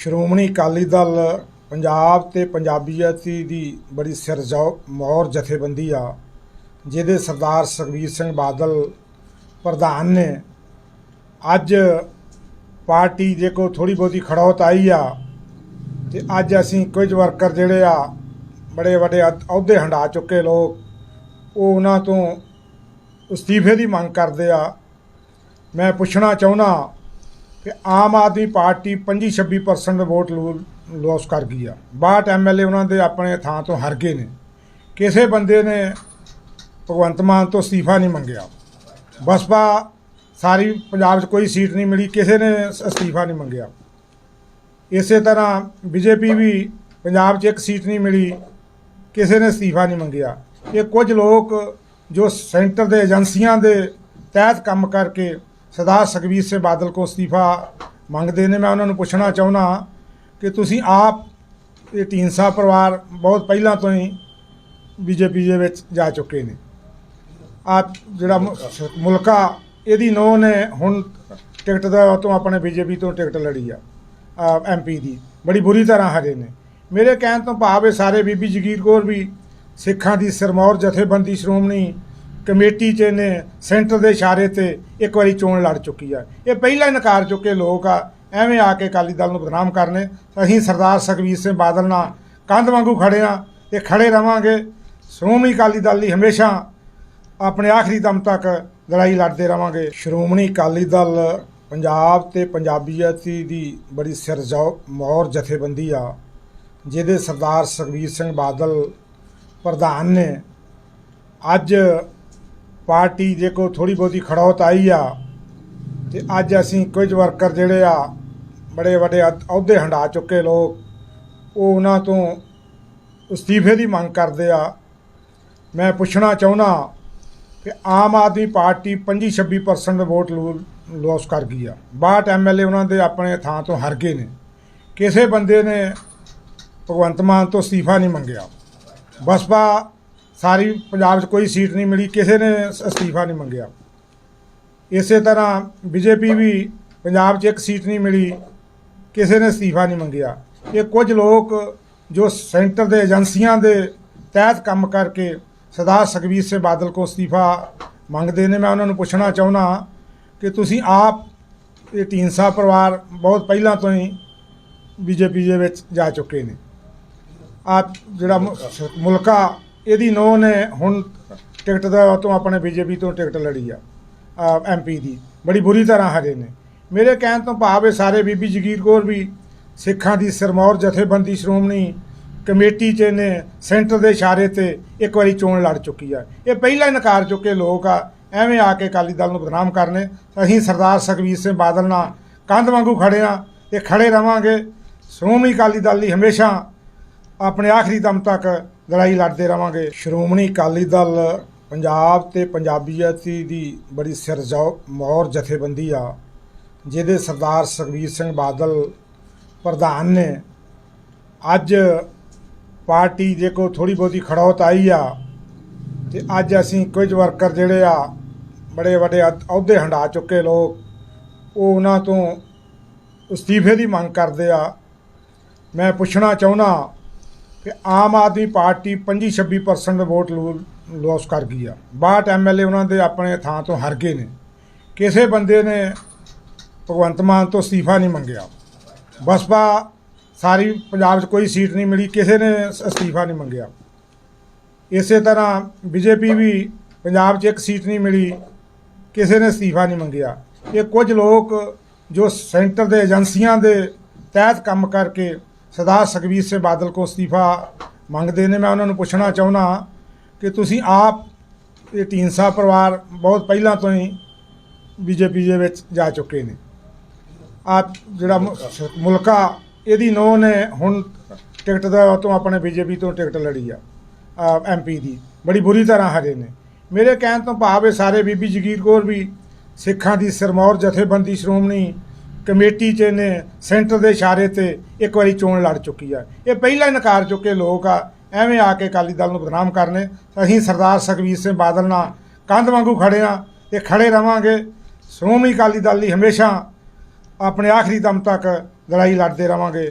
ਸ਼੍ਰੋਮਣੀ ਅਕਾਲੀ ਦਲ ਪੰਜਾਬ ਤੇ ਪੰਜਾਬੀਅਤੀ ਦੀ ਬੜੀ ਸਿਰਜੋ ਮੌਰ ਜਥੇਬੰਦੀ ਆ, ਜਿਹਦੇ ਸਰਦਾਰ ਸੁਖਬੀਰ ਸਿੰਘ ਬਾਦਲ ਪ੍ਰਧਾਨ ਨੇ ਅੱਜ ਪਾਰਟੀ ਦੇ ਕੋ ਥੋੜੀ ਬਹੁਤੀ ਖੜੌਤ ਆਈ ਆ ਤੇ ਅੱਜ ਅਸੀਂ ਕੁਝ ਵਰਕਰ ਜਿਹੜੇ ਆ, ਬੜੇ ਵੱਡੇ ਅਹੁ- ਅਹੁਦੇ ਹੰਡਾ ਚੁੱਕੇ ਲੋਕ, ਉਹ ਉਹਨਾਂ ਤੋਂ ਅਸਤੀਫੇ ਦੀ ਮੰਗ ਕਰਦੇ ਆ। ਮੈਂ ਪੁੱਛਣਾ ਚਾਹੁੰਦਾ ਕਿ Aam Aadmi party 25-26% vote loss ਕਰ ਗਈ ਆ। 62 ਐਮਐਲਏ ਉਹਨਾਂ ਦੇ ਆਪਣੇ ਥਾਂ ਤੋਂ ਹਰ ਗਏ ਨੇ। ਕਿਸੇ ਬੰਦੇ ਨੇ ਭਗਵੰਤ ਮਾਨ ਤੋਂ ਅਸਤੀਫਾ ਨਹੀਂ ਮੰਗਿਆ। ਬਸਪਾ ਸਾਰੀ ਪੰਜਾਬ 'ਚ ਕੋਈ ਸੀਟ ਨਹੀਂ ਮਿਲੀ, ਕਿਸੇ ਨੇ ਅਸਤੀਫਾ ਨਹੀਂ ਮੰਗਿਆ। ਇਸੇ ਤਰ੍ਹਾਂ ਬੀਜੇਪੀ ਵੀ ਪੰਜਾਬ 'ਚ ਇੱਕ ਸੀਟ ਨਹੀਂ ਮਿਲੀ, ਕਿਸੇ ਨੇ ਅਸਤੀਫਾ ਨਹੀਂ ਮੰਗਿਆ। ਇਹ ਕੁਝ ਲੋਕ ਜੋ ਸੈਂਟਰ ਦੇ ਏਜੰਸੀਆਂ ਦੇ ਤਹਿਤ ਕੰਮ ਕਰਕੇ ਸਰਦਾਰ ਸੁਖਬੀਰ ਸਿੰਘ ਬਾਦਲ ਕੋ ਅਸਤੀਫਾ ਮੰਗਦੇ ਨੇ, ਮੈਂ ਉਹਨਾਂ ਨੂੰ ਪੁੱਛਣਾ ਚਾਹੁੰਦਾ ਕਿ ਤੁਸੀਂ ਆਪ ਇਹ ਢੀਂਸਾ ਪਰਿਵਾਰ ਬਹੁਤ ਪਹਿਲਾਂ ਤੋਂ ਹੀ ਬੀਜੇਪੀ ਦੇ ਵਿੱਚ ਜਾ ਚੁੱਕੇ ਨੇ। ਆਪ ਜਿਹੜਾ ਮੁਲਕਾ ਇਹਦੀ ਨੋ ਨੇ ਹੁਣ ਟਿਕਟ ਦਾ ਤੋਂ ਆਪਣੇ ਬੀਜੇਪੀ ਤੋਂ ਟਿਕਟ ਲੜੀ ਆ ਐਮਪੀ ਦੀ। ਬੜੀ ਬੁਰੀ ਤਰ੍ਹਾਂ ਹਰੇ ਨੇ। ਮੇਰੇ ਕਹਿਣ ਤੋਂ ਭਾਵ ਇਹ ਸਾਰੇ ਬੀਬੀ ਜਗੀਰ ਕੌਰ ਵੀ ਸਿੱਖਾਂ ਦੀ ਸਿਰਮੌਰ ਜਥੇਬੰਦੀ, ਸ਼੍ਰੋਮਣੀ ਕਮੇਟੀ 'ਚ ਨੇ ਸੈਂਟਰ ਦੇ ਇਸ਼ਾਰੇ ਤੇ ਇੱਕ ਵਾਰੀ ਚੋਣ ਲੜ ਚੁੱਕੀ ਆ। ਇਹ ਪਹਿਲਾਂ ਹੀ ਨਕਾਰ ਚੁੱਕੇ ਲੋਕ ਆ, ਐਵੇਂ ਆ ਕੇ ਅਕਾਲੀ ਦਲ ਨੂੰ ਬਦਨਾਮ ਕਰਨੇ। ਅਸੀਂ ਸਰਦਾਰ ਸੁਖਬੀਰ ਸਿੰਘ ਬਾਦਲ ਨਾਲ ਕੰਧ ਵਾਂਗੂ ਖੜੇ ਆ ਤੇ ਖੜੇ ਰਵਾਂਗੇ। ਸ਼੍ਰੋਮਣੀ ਅਕਾਲੀ ਦਲ ਲਈ ਹਮੇਸ਼ਾ ਆਪਣੇ ਆਖਰੀ ਦਮ ਤੱਕ ਲੜਾਈ ਲੜਦੇ ਰਵਾਂਗੇ। ਸ਼੍ਰੋਮਣੀ ਅਕਾਲੀ ਦਲ ਪੰਜਾਬ ਤੇ ਪੰਜਾਬੀਅਤੀ ਦੀ ਬੜੀ ਸਿਰਜੋ ਮੌਰ ਜਥੇਬੰਦੀ ਆ, ਜਿਹਦੇ ਸਰਦਾਰ ਸੁਖਬੀਰ ਸਿੰਘ ਬਾਦਲ ਪ੍ਰਧਾਨ ਨੇ ਅੱਜ ਪਾਰਟੀ ਜੇ ਕੋ ਥੋੜੀ ਬਹੁਤੀ ਖੜੌਤ ਆਈ ਆ, ਤੇ ਅੱਜ ਅਸੀਂ ਕੁਝ ਵਰਕਰ ਜਿਹੜੇ ਆ, ਬੜੇ ਵੱਡੇ ਅਹੁ- ਅਹੁਦੇ ਹੰਡਾ ਚੁੱਕੇ ਲੋਕ, ਉਹ ਉਹਨਾਂ ਤੋਂ ਅਸਤੀਫੇ ਦੀ ਮੰਗ ਕਰਦੇ ਆ। ਮੈਂ ਪੁੱਛਣਾ ਚਾਹੁੰਦਾ ਕਿ Aam Aadmi party 25-26% vote loss ਕਰ ਗਈ ਆ। 62 ਐਮਐਲਏ ਉਹਨਾਂ ਦੇ ਆਪਣੇ ਥਾਂ ਤੋਂ ਹਰ ਗਏ ਨੇ। ਕਿਸੇ ਬੰਦੇ ਨੇ ਭਗਵੰਤ ਮਾਨ ਤੋਂ ਅਸਤੀਫਾ ਨਹੀਂ ਮੰਗਿਆ। ਬਸਪਾ ਸਾਰੀ ਪੰਜਾਬ 'ਚ ਕੋਈ ਸੀਟ ਨਹੀਂ ਮਿਲੀ, ਕਿਸੇ ਨੇ ਅਸਤੀਫਾ ਨਹੀਂ ਮੰਗਿਆ। ਇਸੇ ਤਰ੍ਹਾਂ ਬੀਜੇਪੀ ਵੀ ਪੰਜਾਬ 'ਚ ਇੱਕ ਸੀਟ ਨਹੀਂ ਮਿਲੀ, ਕਿਸੇ ਨੇ ਅਸਤੀਫਾ ਨਹੀਂ ਮੰਗਿਆ। ਇਹ ਕੁਝ ਲੋਕ ਜੋ ਸੈਂਟਰ ਦੇ ਏਜੰਸੀਆਂ ਦੇ ਤਹਿਤ ਕੰਮ ਕਰਕੇ ਸਰਦਾਰ ਸੁਖਬੀਰ ਸਿੰਘ ਬਾਦਲ ਕੋ ਅਸਤੀਫਾ ਮੰਗਦੇ ਨੇ, ਮੈਂ ਉਹਨਾਂ ਨੂੰ ਪੁੱਛਣਾ ਚਾਹੁੰਦਾ ਕਿ ਤੁਸੀਂ ਆਪ ਇਹ ਢੀਂਸਾ ਪਰਿਵਾਰ ਬਹੁਤ ਪਹਿਲਾਂ ਤੋਂ ਹੀ ਬੀਜੇਪੀ ਦੇ ਵਿੱਚ ਜਾ ਚੁੱਕੇ ਨੇ। ਆ ਜਿਹੜਾ ਮੁਲਕਾ ਇਹਦੀ ਨੋ ਨੇ ਹੁਣ ਟਿਕਟ ਦਾ ਤੋਂ ਆਪਣੇ ਬੀਜੇਪੀ ਤੋਂ ਟਿਕਟ ਲੜੀ ਆ ਐਮਪੀ ਦੀ। ਬੜੀ ਬੁਰੀ ਤਰ੍ਹਾਂ ਹਰੇ ਨੇ। ਮੇਰੇ ਕਹਿਣ ਤੋਂ ਭਾਵ ਇਹ ਸਾਰੇ ਬੀਬੀ ਜਗੀਰ ਕੌਰ ਵੀ ਸਿੱਖਾਂ ਦੀ ਸਿਰਮੌਰ ਜਥੇਬੰਦੀ ਸ਼੍ਰੋਮਣੀ ਕਮੇਟੀ 'ਚ ਨੇ, ਸੈਂਟਰ ਦੇ ਇਸ਼ਾਰੇ ਤੇ ਇੱਕ ਵਾਰੀ ਚੋਣ ਲੜ ਚੁੱਕੀ ਆ। ਇਹ ਪਹਿਲਾਂ ਹੀ ਨਕਾਰ ਚੁੱਕੇ ਲੋਕ ਆ, ਐਵੇਂ ਆ ਕੇ ਅਕਾਲੀ ਦਲ ਨੂੰ ਬਦਨਾਮ ਕਰਨੇ। ਅਸੀਂ ਸਰਦਾਰ ਸੁਖਬੀਰ ਸਿੰਘ ਬਾਦਲ ਨਾਲ ਕੰਧ ਵਾਂਗੂ ਖੜੇ ਆ ਤੇ ਖੜੇ ਰਵਾਂਗੇ। ਸ਼੍ਰੋਮਣੀ ਅਕਾਲੀ ਦਲ ਲਈ ਹਮੇਸ਼ਾ ਆਪਣੇ ਆਖਰੀ ਦਮ ਤੱਕ ਲੜਾਈ ਲੜਦੇ ਰਵਾਂਗੇ। ਸ਼੍ਰੋਮਣੀ ਅਕਾਲੀ ਦਲ ਪੰਜਾਬ ਤੇ ਪੰਜਾਬੀਅਤੀ ਦੀ ਬੜੀ ਸਿਰਜੋ ਮੌਰ ਜਥੇਬੰਦੀ ਆ, ਜਿਹਦੇ ਸਰਦਾਰ ਸੁਖਬੀਰ ਸਿੰਘ ਬਾਦਲ ਪ੍ਰਧਾਨ ਨੇ ਅੱਜ ਪਾਰਟੀ ਦੇ ਕੋ ਥੋੜੀ ਬਹੁਤੀ ਖੜੌਤ ਆਈ ਆ ਤੇ ਅੱਜ ਅਸੀਂ ਕੁਝ ਵਰਕਰ ਜਿਹੜੇ ਆ, ਬੜੇ ਵੱਡੇ ਅਹੁ- ਅਹੁਦੇ ਹੰਡਾ ਚੁੱਕੇ ਲੋਕ, ਉਹ ਉਹਨਾਂ ਤੋਂ ਅਸਤੀਫੇ ਦੀ ਮੰਗ ਕਰਦੇ ਆ। ਮੈਂ ਪੁੱਛਣਾ ਚਾਹੁੰਦਾ ਕਿ Aam Aadmi party 25-26% vote loss ਕਰ ਗਈ ਆ। 62 ਐਮਐਲਏ ਉਹਨਾਂ ਦੇ ਆਪਣੇ ਥਾਂ ਤੋਂ ਹਰ ਗਏ ਨੇ। ਕਿਸੇ ਬੰਦੇ ਨੇ ਭਗਵੰਤ ਮਾਨ ਤੋਂ ਅਸਤੀਫਾ ਨਹੀਂ ਮੰਗਿਆ। ਬਸਪਾ ਸਾਰੀ ਪੰਜਾਬ 'ਚ ਕੋਈ ਸੀਟ ਨਹੀਂ ਮਿਲੀ, ਕਿਸੇ ਨੇ ਅਸਤੀਫਾ ਨਹੀਂ ਮੰਗਿਆ। ਇਸੇ ਤਰ੍ਹਾਂ ਬੀਜੇਪੀ ਵੀ ਪੰਜਾਬ 'ਚ ਇੱਕ ਸੀਟ ਨਹੀਂ ਮਿਲੀ, ਕਿਸੇ ਨੇ ਅਸਤੀਫਾ ਨਹੀਂ ਮੰਗਿਆ। ਇਹ ਕੁਝ ਲੋਕ ਜੋ ਸੈਂਟਰ ਦੇ ਏਜੰਸੀਆਂ ਦੇ ਤਹਿਤ ਕੰਮ ਕਰਕੇ ਸਰਦਾਰ ਸੁਖਬੀਰ ਸਿੰਘ ਬਾਦਲ ਕੋ ਅਸਤੀਫਾ ਮੰਗਦੇ ਨੇ, ਮੈਂ ਉਹਨਾਂ ਨੂੰ ਪੁੱਛਣਾ ਚਾਹੁੰਦਾ ਕਿ ਤੁਸੀਂ ਆਪ ਇਹ ਢੀਂਸਾ ਪਰਿਵਾਰ ਬਹੁਤ ਪਹਿਲਾਂ ਤੋਂ ਹੀ ਬੀਜੇਪੀ ਦੇ ਵਿੱਚ ਜਾ ਚੁੱਕੇ ਨੇ। ਆ ਜਿਹੜਾ ਮੁਲਕਾ ਇਹਦੀ ਨੋ ਨੇ ਹੁਣ ਟਿਕਟ ਦਾ ਤੋਂ ਆਪਣੇ ਬੀਜੇਪੀ ਤੋਂ ਟਿਕਟ ਲੜੀ ਆ ਐਮਪੀ ਦੀ। ਬੜੀ ਬੁਰੀ ਤਰ੍ਹਾਂ ਹਰੇ ਨੇ। ਮੇਰੇ ਕਹਿਣ ਤੋਂ ਭਾਵ ਇਹ ਸਾਰੇ ਬੀਬੀ ਜਗੀਰ ਕੌਰ ਵੀ ਸਿੱਖਾਂ ਦੀ ਸਿਰਮੌਰ ਜਥੇਬੰਦੀ, ਸ਼੍ਰੋਮਣੀ ਕਮੇਟੀ 'ਚ ਇਹਨੇ ਸੈਂਟਰ ਦੇ ਇਸ਼ਾਰੇ ਤੇ ਇੱਕ ਵਾਰੀ ਚੋਣ ਲੜ ਚੁੱਕੀ ਆ। ਇਹ ਪਹਿਲਾਂ ਹੀ ਨਕਾਰ ਚੁੱਕੇ ਲੋਕ ਆ, ਐਵੇਂ ਆ ਕੇ ਅਕਾਲੀ ਦਲ ਨੂੰ ਬਦਨਾਮ ਕਰਨੇ। ਅਸੀਂ ਸਰਦਾਰ ਸੁਖਬੀਰ ਸਿੰਘ ਬਾਦਲ ਨਾਲ ਕੰਧ ਵਾਂਗੂ ਖੜੇ ਆ ਤੇ ਖੜੇ ਰਵਾਂਗੇ। ਸ਼੍ਰੋਮਣੀ ਅਕਾਲੀ ਦਲ ਲਈ ਹਮੇਸ਼ਾ ਆਪਣੇ ਆਖਰੀ ਦਮ ਤੱਕ ਲੜਾਈ ਲੜਦੇ ਰਵਾਂਗੇ।